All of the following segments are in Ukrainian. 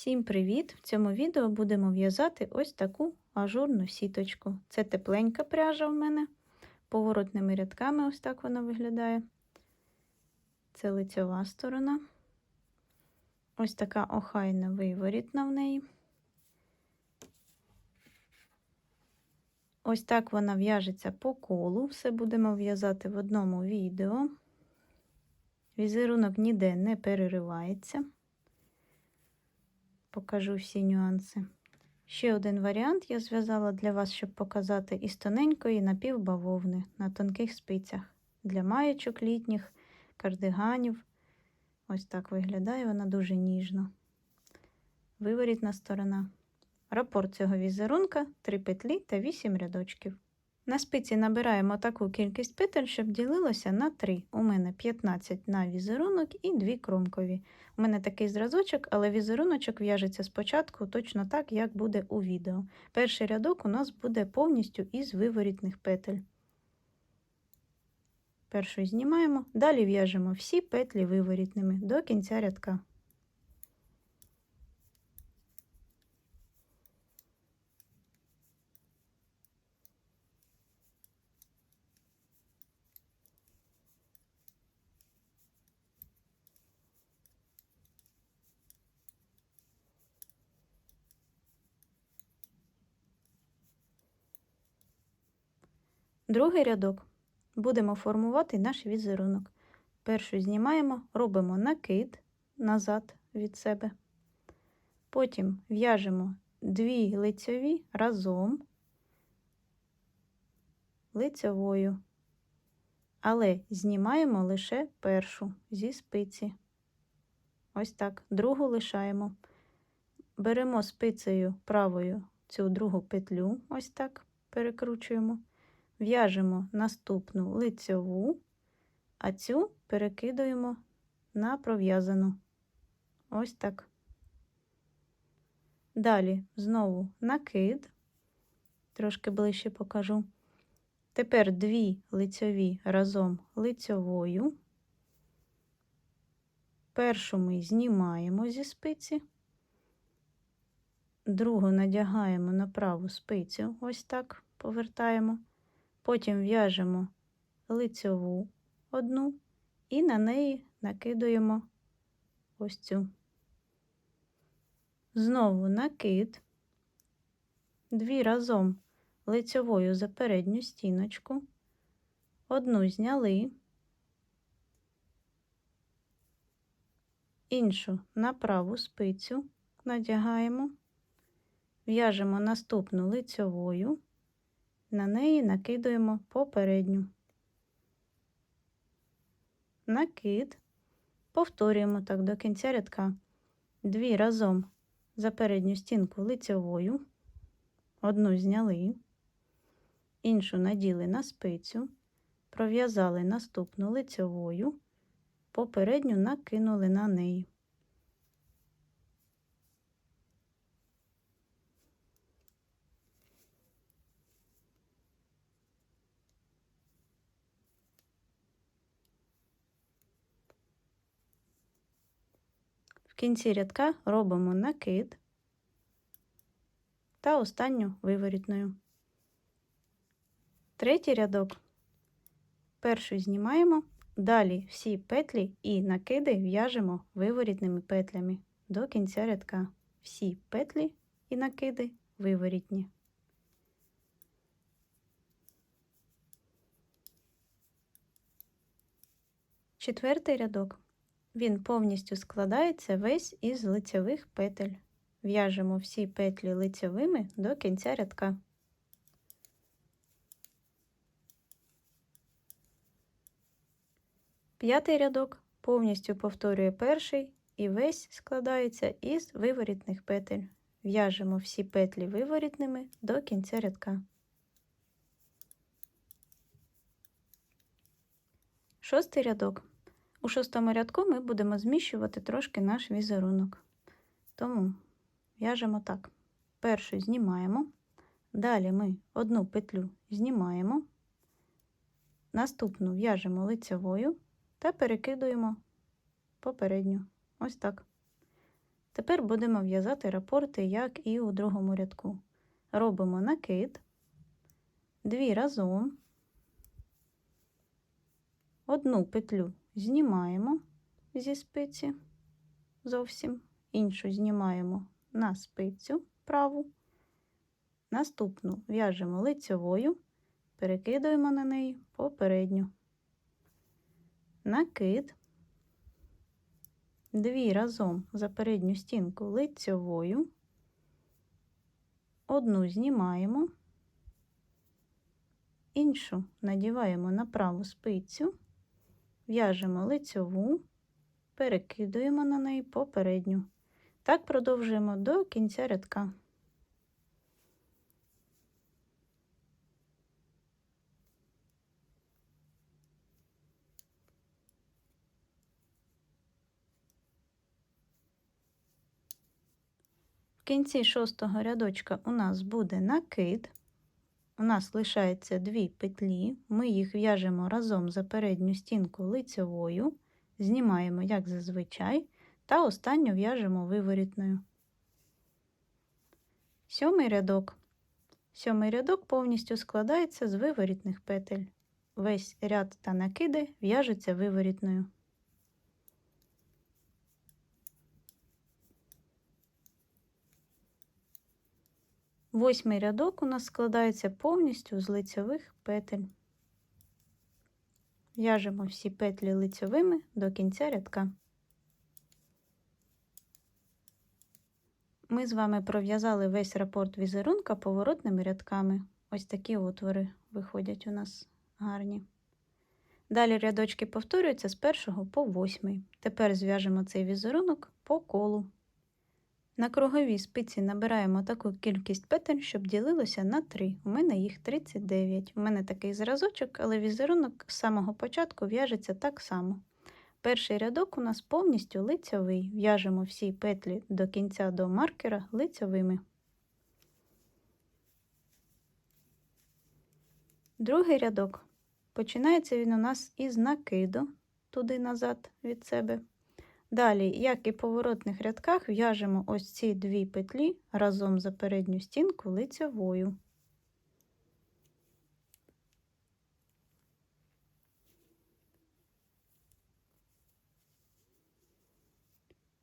Всім привіт! В цьому відео будемо в'язати ось таку ажурну сіточку. Це тепленька пряжа в мене. Поворотними рядками ось так вона виглядає. Це лицьова сторона. Ось така охайна виворітна в неї. Ось так вона в'яжеться по колу. Все будемо в'язати в одному відео. Візерунок ніде не переривається покажу всі нюанси. Ще один варіант я зв'язала для вас, щоб показати із тоненької напівбавовни на тонких спицях для маєчок літніх, кардиганів. Ось так виглядає вона дуже ніжно. Виворітна сторона. Рапорт цього візерунка 3 петлі та 8 рядочків. На спиці набираємо таку кількість петель, щоб ділилося на 3. У мене 15 на візерунок і 2 кромкові. У мене такий зразочок, але візеруночок в'яжеться спочатку точно так, як буде у відео. Перший рядок у нас буде повністю із виворітних петель. Першу знімаємо, далі в'яжемо всі петлі виворітними до кінця рядка. Другий рядок будемо формувати наш візерунок. Першу знімаємо, робимо накид назад від себе. Потім в'яжемо дві лицьові разом лицьовою, але знімаємо лише першу зі спиці. Ось так, другу лишаємо. Беремо спицею правою цю другу петлю, ось так перекручуємо в'яжемо наступну лицьову, а цю перекидуємо на пров'язану. Ось так. Далі знову накид, трошки ближче покажу. Тепер дві лицьові разом лицьовою. Першу ми знімаємо зі спиці, другу надягаємо на праву спицю, ось так повертаємо. Потім в'яжемо лицьову одну і на неї накидуємо ось цю. Знову накид, дві разом лицьовою за передню стіночку, одну зняли, іншу на праву спицю надягаємо, в'яжемо наступну лицьовою на неї накидуємо попередню. Накид, повторюємо так до кінця рядка. Дві разом за передню стінку лицьовою, одну зняли, іншу наділи на спицю, пров'язали наступну лицьовою, попередню накинули на неї. Кінці рядка робимо накид та останню виворітною. Третій рядок першу знімаємо, далі всі петлі і накиди в'яжемо виворітними петлями до кінця рядка. Всі петлі і накиди виворітні. Четвертий рядок він повністю складається весь із лицевих петель. В'яжемо всі петлі лицевими до кінця рядка. П'ятий рядок повністю повторює перший і весь складається із виворітних петель. В'яжемо всі петлі виворітними до кінця рядка. Шостий рядок у шостому рядку ми будемо зміщувати трошки наш візерунок. Тому в'яжемо так. Першу знімаємо, далі ми одну петлю знімаємо, наступну в'яжемо лицевою та перекидуємо попередню. Ось так. Тепер будемо в'язати рапорти, як і у другому рядку. Робимо накид, дві разом, одну петлю знімаємо зі спиці зовсім, іншу знімаємо на спицю праву, наступну в'яжемо лицьовою, перекидуємо на неї попередню. Накид, дві разом за передню стінку лицьовою, одну знімаємо, іншу надіваємо на праву спицю, в'яжемо лицьову, перекидуємо на неї попередню. Так продовжуємо до кінця рядка. В кінці шостого рядочка у нас буде накид. У нас лишається дві петлі, ми їх в'яжемо разом за передню стінку лицевою, знімаємо, як зазвичай, та останню в'яжемо виворітною. Сьомий рядок. Сьомий рядок повністю складається з виворітних петель. Весь ряд та накиди в'яжуться виворітною. Восьмий рядок у нас складається повністю з лицьових петель. В'яжемо всі петлі лицьовими до кінця рядка. Ми з вами пров'язали весь рапорт візерунка поворотними рядками. Ось такі отвори виходять у нас гарні. Далі рядочки повторюються з першого по восьмий. Тепер зв'яжемо цей візерунок по колу. На круговій спиці набираємо таку кількість петель, щоб ділилося на 3. У мене їх 39. У мене такий зразочок, але візерунок з самого початку в'яжеться так само. Перший рядок у нас повністю лицьовий. В'яжемо всі петлі до кінця до маркера лицьовими. Другий рядок. Починається він у нас із накиду туди назад від себе. Далі, як і в поворотних рядках, в'яжемо ось ці дві петлі разом за передню стінку лицьовою.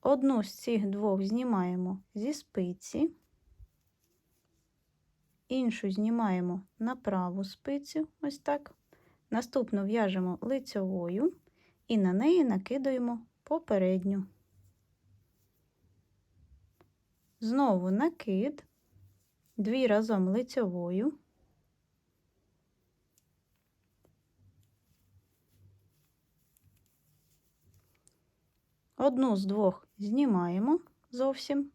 Одну з цих двох знімаємо зі спиці, іншу знімаємо на праву спицю, ось так. Наступну в'яжемо лицьовою і на неї накидаємо попередню. Знову накид, дві разом лицьовою. Одну з двох знімаємо зовсім,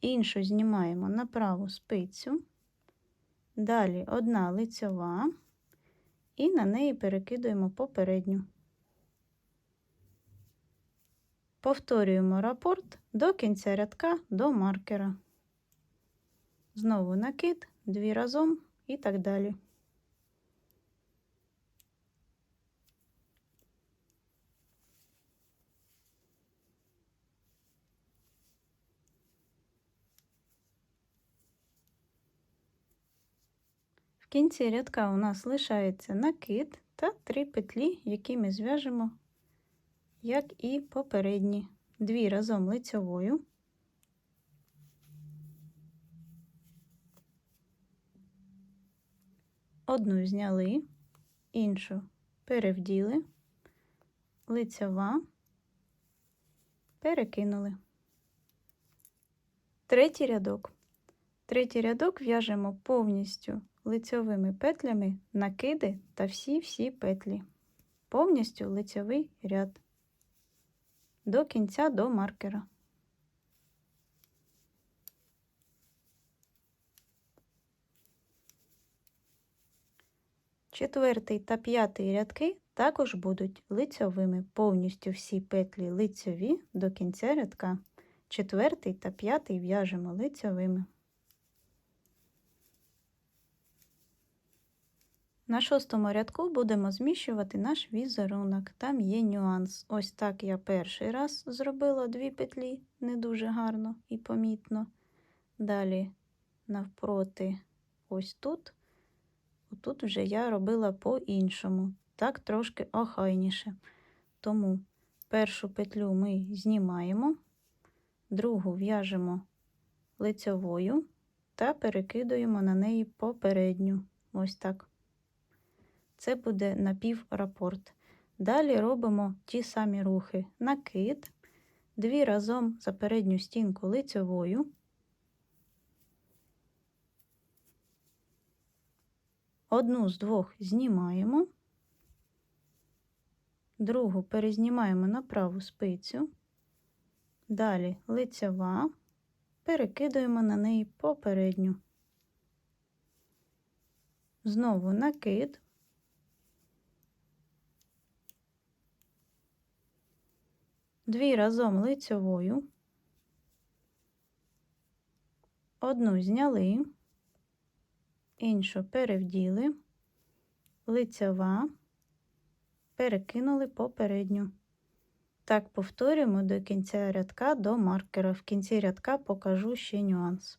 іншу знімаємо на праву спицю, далі одна лицьова і на неї перекидуємо попередню. Повторюємо рапорт до кінця рядка до маркера. Знову накид, дві разом і так далі. В кінці рядка у нас лишається накид та три петлі, які ми зв'яжемо як і попередні. Дві разом лицьовою. Одну зняли, іншу перевділи, лицьова, перекинули. Третій рядок. Третій рядок в'яжемо повністю лицьовими петлями накиди та всі-всі петлі. Повністю лицьовий ряд до кінця до маркера. Четвертий та п'ятий рядки також будуть лицьовими, повністю всі петлі лицьові до кінця рядка. Четвертий та п'ятий в'яжемо лицьовими. На шостому рядку будемо зміщувати наш візерунок. Там є нюанс. Ось так я перший раз зробила дві петлі, не дуже гарно і помітно. Далі навпроти, ось тут. Тут вже я робила по-іншому, так трошки охайніше. Тому першу петлю ми знімаємо, другу в'яжемо лицьовою та перекидуємо на неї попередню. Ось так. Це буде напіврапорт. Далі робимо ті самі рухи. Накид, дві разом за передню стінку лицьовою. Одну з двох знімаємо, другу перезнімаємо на праву спицю, далі лицьова, перекидуємо на неї попередню. Знову накид. Дві разом лицьовою, одну зняли іншу перевділи, лицьова, перекинули попередню. Так повторюємо до кінця рядка до маркера. В кінці рядка покажу ще нюанс.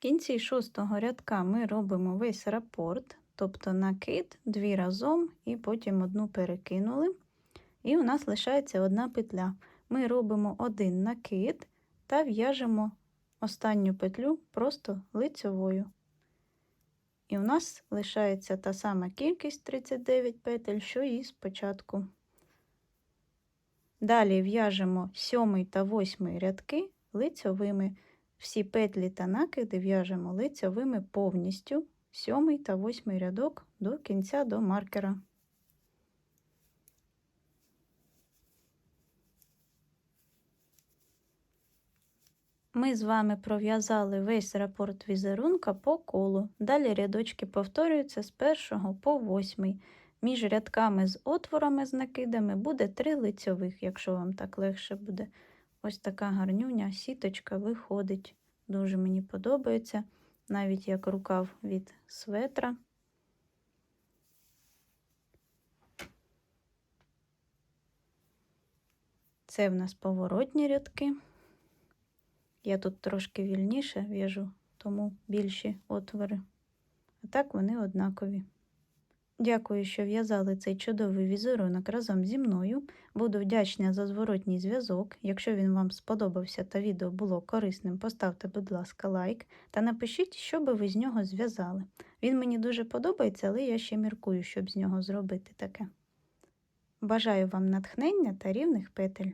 В кінці шостого рядка ми робимо весь рапорт, тобто накид дві разом і потім одну перекинули. І у нас лишається одна петля. Ми робимо один накид та в'яжемо останню петлю просто лицьовою. І у нас лишається та сама кількість 39 петель, що і спочатку. Далі в'яжемо сьомий та восьмий рядки лицьовими. Всі петлі та накиди в'яжемо лицьовими повністю сьомий та восьмий рядок до кінця до маркера. Ми з вами пров'язали весь рапорт візерунка по колу. Далі рядочки повторюються з першого по восьмий. Між рядками з отворами з накидами буде три лицьових, якщо вам так легше буде. Ось така гарнюня сіточка виходить. Дуже мені подобається, навіть як рукав від светра. Це в нас поворотні рядки. Я тут трошки вільніше в'яжу, тому більші отвори. А так вони однакові. Дякую, що в'язали цей чудовий візерунок разом зі мною. Буду вдячна за зворотній зв'язок. Якщо він вам сподобався та відео було корисним, поставте, будь ласка, лайк та напишіть, що би ви з нього зв'язали. Він мені дуже подобається, але я ще міркую, щоб з нього зробити таке. Бажаю вам натхнення та рівних петель.